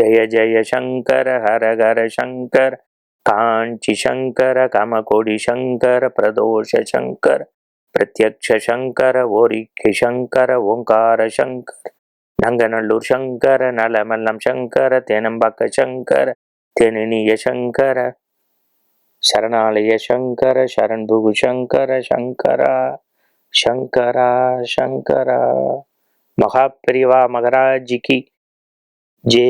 ஜெய ஜெய சங்கர ஹர ஹர சங்கர காஞ்சி சங்கர கமகொடி சங்கர பிரதோஷ சங்கர் பிரத்யக்ஷ சங்கர ஓரிக்கை சங்கர ஓங்கார சங்கர் நங்கநல்லூர் சங்கர நலமல்லம் சங்கர தேனம்பாக்க சங்கர தெனினிய சங்கர சரணாலய சங்கர சரண்புகு சங்கர சங்கரா சங்கரா சங்கரா மகாபிரிவா மகராஜிக்கு ஜே.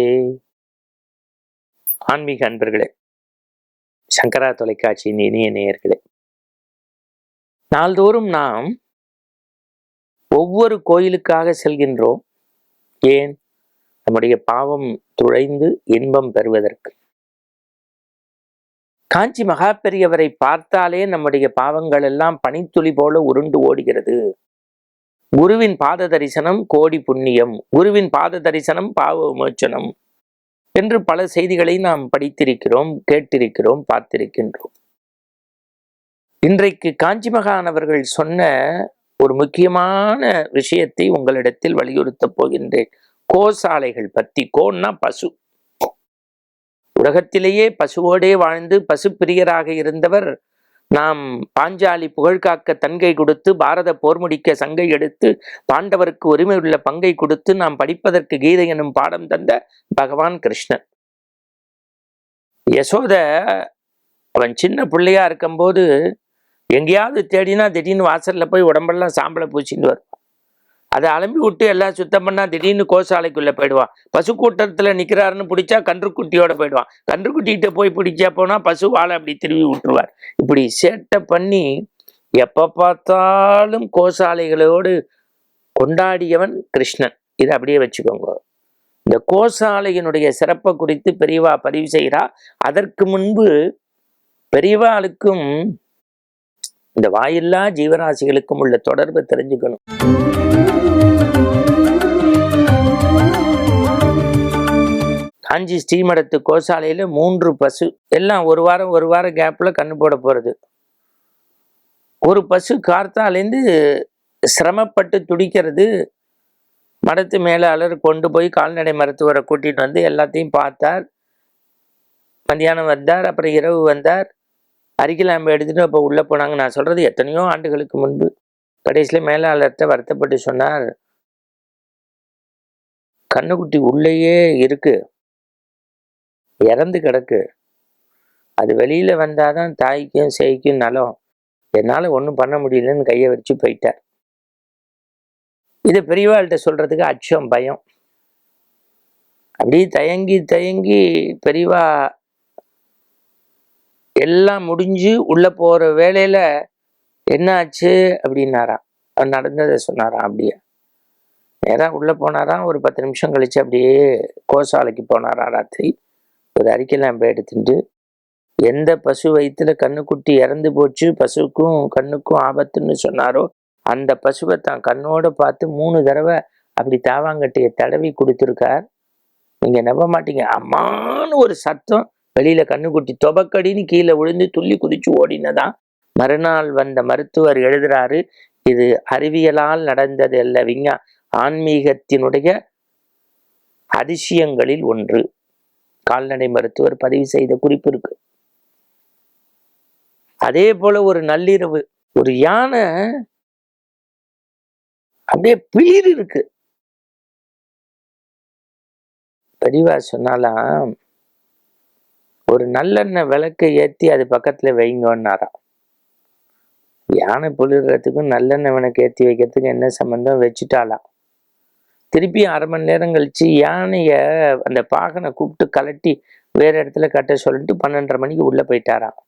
ஆன்மீக அன்பர்களே சங்கரா தொலைக்காட்சியின் இனிய நேயர்களே நாள்தோறும் நாம் ஒவ்வொரு கோயிலுக்காக செல்கின்றோம். ஏன்? நம்முடைய பாவம் துழைந்து இன்பம் பெறுவதற்கு. காஞ்சி மகா பெரியவரை பார்த்தாலே நம்முடைய பாவங்கள் எல்லாம் பனித்துளி போல உருண்டு ஓடுகிறது. குருவின் பாத தரிசனம் கோடி புண்ணியம் குருவின் பாத தரிசனம் பாவ விமோச்சனம் என்று பல செய்திகளை நாம் படித்திருக்கிறோம் கேட்டிருக்கிறோம் பார்த்திருக்கின்றோம். இன்றைக்கு காஞ்சி மகான் அவர்கள் சொன்ன ஒரு முக்கியமான விஷயத்தை உங்களிடத்தில் வலியுறுத்தப் போகின்றேன். கோசாலைகள் பத்தி கோன்னா பசு. உலகத்திலேயே பசுவோடே வாழ்ந்து பசு பிரியராக இருந்தவர் நாம் பாஞ்சாலி புகழ்காக்க தன்கை கொடுத்து பாரத போர் முடிக்க சங்கை எடுத்து பாண்டவருக்கு உரிமை உள்ள பங்கை கொடுத்து நாம் படிப்பதற்கு கீதை எனும் பாடம் தந்த பகவான் கிருஷ்ணன். யசோத அவன் சின்ன பிள்ளையா இருக்கும்போது எங்கேயாவது தேடினா திடீர்னு வாசல்ல போய் உடம்பெல்லாம் சாம்பலை பூச்சின்னு வரும். அதை அலம்பி விட்டு எல்லாம் சுத்தம் பண்ணா திடீர்னு கோசாலைக்குள்ள போயிடுவான். பசு கூட்டத்துல நிக்கிறாருன்னு பிடிச்சா கன்றுக்குட்டியோட போயிடுவான். கன்றுக்குட்டிகிட்ட போய் பிடிச்சா போனா பசு வாழை அப்படி திரும்பி விட்டுருவார். இப்படி சேட்டை பண்ணி எப்ப பார்த்தாலும் கோசாலைகளோடு கொண்டாடியவன் கிருஷ்ணன். இதை அப்படியே வச்சுக்கோங்க. இந்த கோசாலையினுடைய சிறப்பை குறித்து பெரியவா பதிவு செய்கிறா. அதற்கு முன்பு பெரியவாளுக்கும் இந்த வாயில்லா ஜீவராசிகளுக்கும் உள்ள தொடர்பை தெரிஞ்சுக்கணும். காஞ்சி ஸ்ரீமடத்து கோசாலையில் மூன்று பசு. எல்லாம் ஒரு வாரம் ஒரு வாரம் கேப்பில் கண்ணு போட போகிறது ஒரு பசு கார்த்தாலேருந்து சிரமப்பட்டு துடிக்கிறது. மடத்து மேலாளர் கொண்டு போய் கால்நடை மருத்துவரை கூட்டிகிட்டு வந்து எல்லாத்தையும் பார்த்தார். மத்தியானம் வந்தார் அப்புறம் இரவு வந்தார். அரிக்கலாம்பு எடுத்துகிட்டு அப்போ உள்ளே போனாங்க. நான் சொல்கிறது எத்தனையோ ஆண்டுகளுக்கு முன்பு. கடைசியில் மேலாளர்கிட்ட வருத்தப்பட்டு சொன்னார். கண்ணுக்குட்டி உள்ளேயே இருக்குது இறந்து கிடக்கு. அது வெளியில வந்தாதான் தாய்க்கும் சேய்க்கும் நலம். என்னால் ஒன்றும் பண்ண முடியலன்னு கையை வச்சு போயிட்டார். இதை பெரியவாள்கிட்ட சொல்றதுக்கு அச்சம் பயம். அப்படியே தயங்கி தயங்கி பெரியவா எல்லாம் முடிஞ்சு உள்ளே போகிற வேலையில என்ன ஆச்சு அப்படின்னாராம். அவர் நடந்ததை சொன்னாராம் அப்படியே. நேராக உள்ளே போனாராம். ஒரு பத்து நிமிஷம் கழிச்சு அப்படியே கோசாலைக்கு போனாராம் ராத்திரி. ஒரு அறிக்கைலாம் எடுத்துட்டு எந்த பசு வயிற்றுல கண்ணுக்குட்டி இறந்து போச்சு பசுக்கும் கண்ணுக்கும் ஆபத்துன்னு சொன்னாரோ அந்த பசுவை தான் கண்ணோட பார்த்து மூணு தடவை அப்படி தாவாங்கட்டிய தடவி கொடுத்துருக்கார். நீங்கள் நம்ப மாட்டீங்க. அம்மான்னு ஒரு சத்தம் வெளியில் கண்ணுக்குட்டி தொபக்கடின்னு கீழே விழுந்து துள்ளி குதிச்சு ஓடினதான். மறுநாள் வந்த மருத்துவர் எழுதுறாரு இது அறிவியலால் நடந்தது அல்ல விஞ்ஞா ஆன்மீகத்தினுடைய அதிசயங்களில் ஒன்று. கால்நடை மருத்துவர் பதிவு செய்த குறிப்பு இருக்கு. அதே போல ஒரு நள்ளிரவு ஒரு யானை அப்படியே பிளிர் இருக்கு. பெரியவா சொன்னாலாம் ஒரு நல்லெண்ணெய் விளக்கை ஏற்றி அது பக்கத்துல வைங்கன்னாராம் யானை புளிர்றதுக்கும் நல்லெண்ணெய் விளக்கு ஏற்றி வைக்கிறதுக்கு என்ன சம்மந்தம் வச்சுட்டாலாம் திருப்பி அரை மணி நேரம் கழித்து யானையை அந்த பாகனை கூப்பிட்டு கலட்டி வேறு இடத்துல கட்ட சொல்லிட்டு பன்னெண்டரை மணிக்கு உள்ளே போயிட்டாராம்.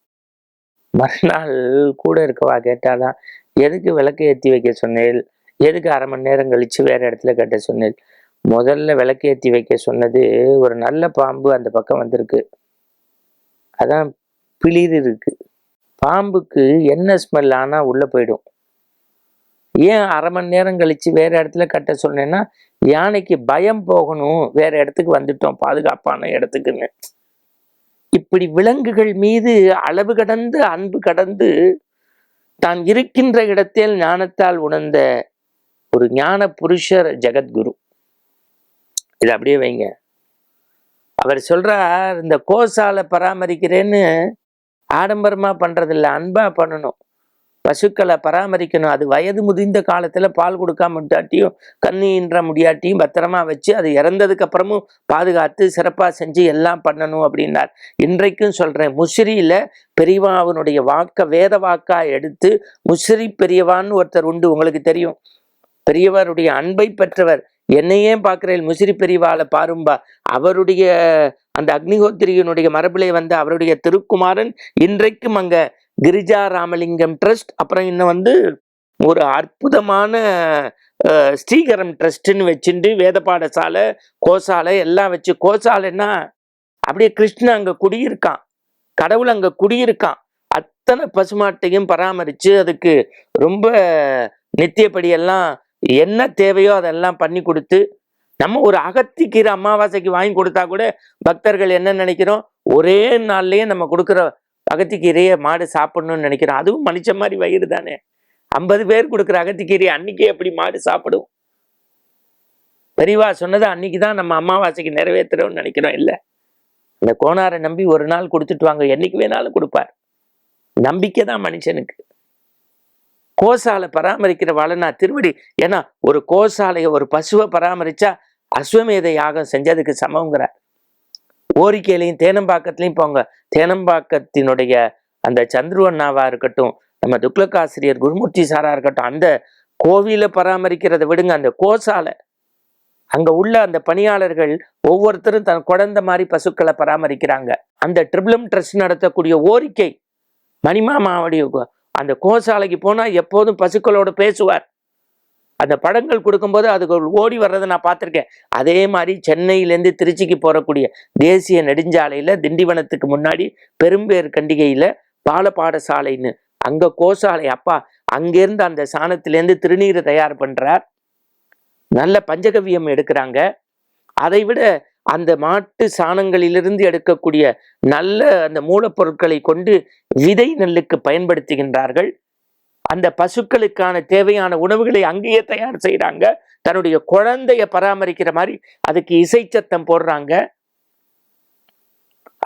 மறுநாள் கூட இருக்கவா கேட்டாலாம் எதுக்கு விளக்கு ஏற்றி வைக்க சொன்னேன் எதுக்கு அரை மணி நேரம் கழித்து வேறு இடத்துல கட்ட சொன்னேன் முதல்ல விளக்கு ஏற்றி வைக்க சொன்னது ஒரு நல்ல பாம்பு அந்த பக்கம் வந்திருக்கு. அதான் பிளிர் இருக்குது பாம்புக்கு என்ன ஸ்மெல் ஆனால் உள்ளே போயிடும். ஏன் அரை மணி நேரம் கழிச்சு வேற இடத்துல கட்ட சொன்னேன்னா யானைக்கு பயம் போகணும் வேற இடத்துக்கு வந்துட்டோம் பாதுகாப்பான இடத்துக்குன்னு. இப்படி விலங்குகள் மீது அளவு கடந்து அன்பு கடந்து தான் இருக்கின்ற இடத்தில் ஞானத்தால் உணர்ந்த ஒரு ஞான புருஷர் ஜெகத்குரு. இது அப்படியே வைங்க. அவர் சொல்றார் இந்த கோசால பராமரிக்கிறேன்னு ஆடம்பரமா பண்றதில்ல அன்பா பண்ணணும். பசுக்களை பராமரிக்கணும். அது வயது முதிர்ந்த காலத்தில் பால் கொடுக்காம முடியாட்டியும் கண்ணீன்ற முடியாட்டியும் பத்திரமா வச்சு அது இறந்ததுக்கு அப்புறமும் பாதுகாத்து சிறப்பாக செஞ்சு எல்லாம் பண்ணணும் அப்படின்னார். இன்றைக்கும் சொல்கிறேன் முசிறியில் பெரியவாவனுடைய வாக்க வேத வாக்கா எடுத்து முசிறி பெரியவான்னு ஒருத்தர் உண்டு உங்களுக்கு தெரியும். பெரியவருடைய அன்பை பெற்றவர். என்னையே பார்க்கிறேன் முசிறி பெரியவாளை பாரும்பா. அவருடைய அந்த அக்னிஹோத்திரியனுடைய மரபிலே வந்த அவருடைய திருக்குமாரன் இன்றைக்கும் அங்கே கிரிஜா ராமலிங்கம் ட்ரஸ்ட் அப்புறம் இன்னும் வந்து ஒரு அற்புதமான ஸ்ரீகரம் ட்ரஸ்ட்னு வச்சுட்டு வேத பாடசாலை கோசாலை எல்லாம் வச்சு கோசாலைன்னா அப்படியே கிருஷ்ணன் அங்கே குடியிருக்கான். கடவுள் அங்கே குடியிருக்கான். அத்தனை பசுமாட்டையும் பராமரித்து அதுக்கு ரொம்ப நித்தியப்படியெல்லாம் என்ன தேவையோ அதெல்லாம் பண்ணி கொடுத்து நம்ம ஒரு அகத்திக்கீரை அமாவாசைக்கு வாங்கி கொடுத்தா கூட பக்தர்கள் என்ன நினைக்கிறோம்? ஒரே நாள்லயே நம்ம கொடுக்குற அகத்திக்கீரையை மாடு சாப்பிடணும்னு நினைக்கிறோம் அதுவும் மனுஷன் மாதிரி வயிறு தானே. ஐம்பது பேர் கொடுக்குற அகத்திக்கீரையை அன்னைக்கே எப்படி மாடு சாப்பிடும்? பெரியவா சொன்னது அன்னைக்கு தான் நம்ம அமாவாசைக்கு நிறைவேற்றுறோம்னு நினைக்கிறோம். இல்லை. அந்த கோணாரை நம்பி ஒரு நாள் கொடுத்துட்டு வாங்க. என்னைக்கு வேணாலும் கொடுப்பார். நம்பிக்கை தான் மனுஷனுக்கு. கோசாலை பராமரிக்கிற வளனா திருவடி. ஏன்னா ஒரு கோசாலையை ஒரு பசுவை பராமரிச்சா அஸ்வமேத யாகம் செஞ்சதுக்கு சமங்கிறார் ஓரிக்கையிலையும் தேனம்பாக்கத்துலையும் போங்க. தேனம்பாக்கத்தினுடைய அந்த சந்துருவண்ணாவா இருக்கட்டும் நம்ம துக்ளக்காசிரியர் குருமூர்த்தி சாரா இருக்கட்டும் அந்த கோவிலை பராமரிக்கிறதை விடுங்க. அந்த கோசாலை அங்க உள்ள அந்த பணியாளர்கள் ஒவ்வொருத்தரும் தன் குழந்தை மாதிரி பசுக்களை பராமரிக்கிறாங்க. அந்த ட்ரிபிளம் ட்ரஸ்ட் நடத்தக்கூடிய ஓரிக்கை மணிமாமாவுடைய கோ- அந்த கோசாலைக்கு போனா எப்போதும் பசுக்களோட பேசுவார். அந்த படங்கள் கொடுக்கும்போது அதுக்கு ஓடி வர்றதை நான் பார்த்துருக்கேன். அதே மாதிரி சென்னையிலேருந்து திருச்சிக்கு போகக்கூடிய தேசிய நெடுஞ்சாலையில் திண்டிவனத்துக்கு முன்னாடி பெரும்பேர் கண்டிகையில் பாலப்பாடசாலைன்னு அங்கே கோசாலை அப்பா அங்கேருந்து அந்த சாணத்திலேருந்து திருநீரை தயார் பண்ணுறார் நல்ல பஞ்சகவியம் எடுக்கிறாங்க. அதை விட அந்த மாட்டு சாணங்களிலிருந்து எடுக்கக்கூடிய நல்ல அந்த மூலப்பொருட்களை கொண்டு விதை நெல்லுக்கு பயன்படுத்துகின்றார்கள். அந்த பசுக்களுக்கான தேவையான உணவுகளை அங்கேயே தயார் செய்கிறாங்க தன்னுடைய குழந்தைய பராமரிக்கிற மாதிரி அதுக்கு இசை சத்தம் போடுறாங்க.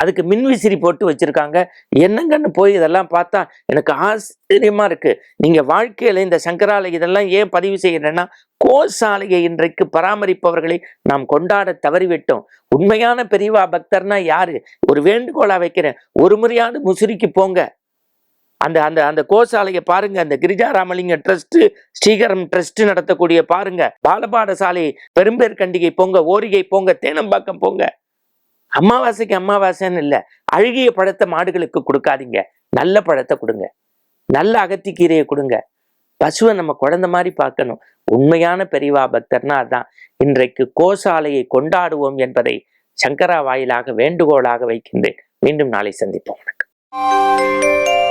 அதுக்கு மின்விசிறி போட்டு வச்சுருக்காங்க. என்னங்கன்னு போய் இதெல்லாம் பார்த்தா எனக்கு ஆச்சரியமாக இருக்குது நீங்கள் வாழ்க்கையில் இந்த சங்கராலை இதெல்லாம் ஏன் பதிவு செய்கிறேன்னா கோசாலையை இன்றைக்கு பராமரிப்பவர்களை நாம் கொண்டாட தவறிவிட்டோம். உண்மையான பெரியவா பக்தர்னா யாரு? ஒரு வேண்டுகோளா வைக்கிறேன். ஒரு முறையாவது முசிறிக்கு போங்க. அந்த அந்த அந்த கோசாலையை பாருங்க. அந்த கிரிஜா ராமலிங்க ட்ரஸ்ட் ஸ்ரீகரம் ட்ரஸ்ட் நடத்தக்கூடிய பாருங்க. பாலபாடசாலை பெரும்பேர் கண்டிகை போங்க ஓரிகை போங்க தேனம்பாக்கம் போங்க. அமாவாசைக்கு அமாவாசைன்னு இல்லை. அழுகிய பழத்தை மாடுகளுக்கு கொடுக்காதீங்க. நல்ல பழத்தை கொடுங்க. நல்ல அகத்திக்கீரையை கொடுங்க. பசுவை நம்ம குழந்தை மாதிரி பார்க்கணும். உண்மையான பெரியவா பக்தர்னா அதான். இன்றைக்கு கோசாலையை கொண்டாடுவோம் என்பதை சங்கரா வாயிலாக வேண்டுகோளாக வைக்கின்றேன். மீண்டும் நாளை சந்திப்போம். வணக்கம்.